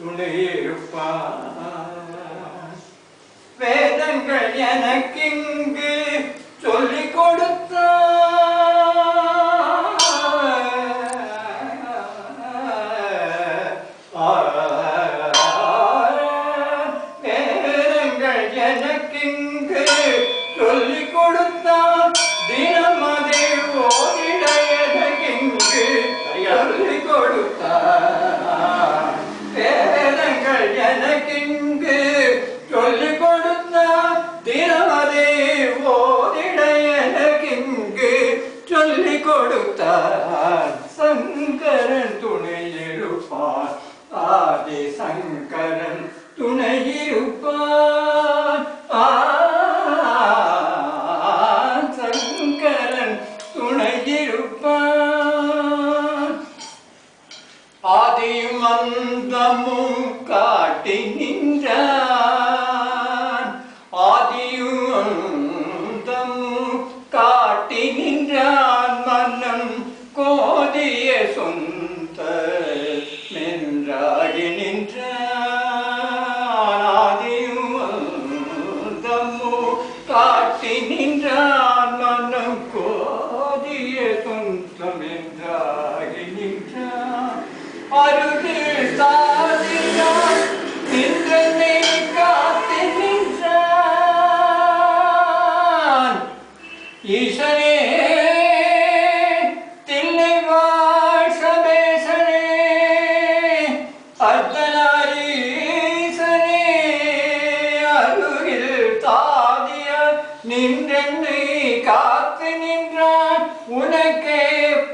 துணையிருப்பான் வேதங்கள் எனக்கிங்கு சொல்லிக் கொடுத்தான் வேதங்கள் கொடுத்தார். சங்கரன் துணை துணையிருப்பான் ஆதி சங்கரன் துணை இருப்பார். சங்கரன் துணை இருப்பார். ஆதியும் அந்தமும் காட்டி நின்றார். ஈசனே தில்லை வாழ் சபேசனே அருகில் தாதிய நின்றென்னை காத்து நின்றான். உனக்கே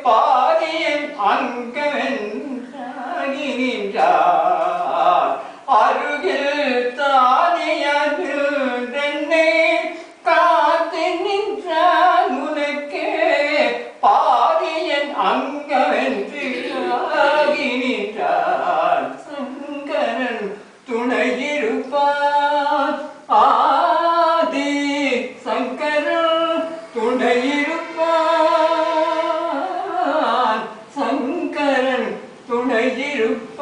பாதியன் அங்கமென்றாகி பாதியன் அங்கமென்று நின்றான். சங்கரன் துணையிருப்பான் ஆதி சங்கரன் துணையிருப்பான் சங்கரன் துணையிருப்பான்